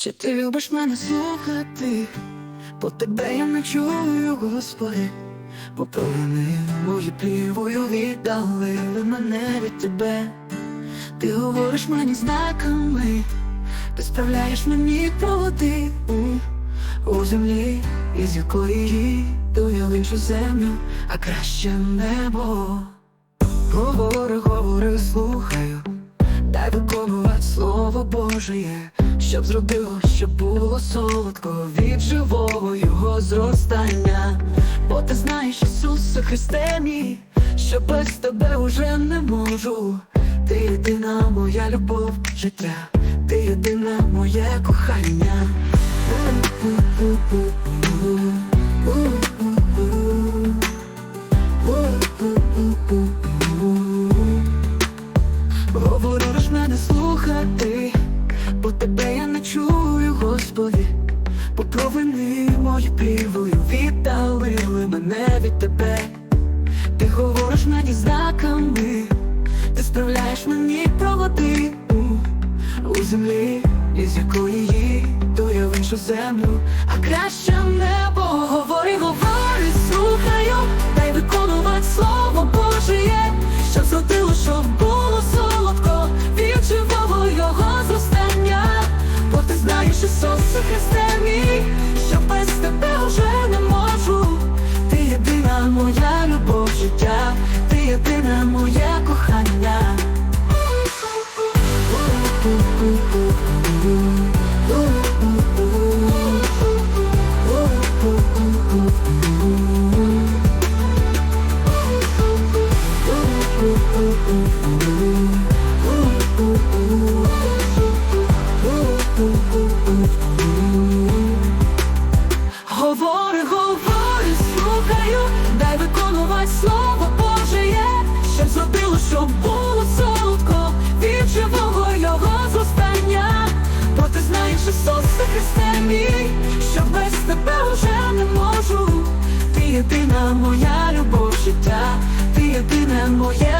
Чи ти любиш мене слухати? Бо тебе я не чую, Господи, бо провини мої плівою віддалили мене від тебе. Ти говориш мені знаками, ти справляєш мені проводи у, у землі, із якої йду я в іншу землю, а краще небо. Говори, говори, слухаю, дай виконувати слово Божеє, щоб зробило, щоб було солодко від живого його зростання. Бо ти знаєш, Ісусе Христе мій, що без тебе уже не можу. Ти єдина моя любов, життя, ти єдина моє кохання. Говориш мене слухати, бо тебе я не чую, Господи, бо провини мої плівою. Віддалили мене від тебе. Ти говориш мені знаками, ти справляєш мені проводи. У, землі, із якої йду я в іншу землю, а краще небо говори, говори, слухаю, Ісусе Христе мій, що без тебе вже не можу. Ти єдина моя любов, життя, ти єдина моє кохання. гори говори, слухаю, дай виконувати слово Божеє, щоб зробило, щоб було солодко. Від живого його зростання, бо ти знаєш Ісус, ти Христе мій, що без тебе уже не можу. Ти єдина моя любов життя, ти єдине моє.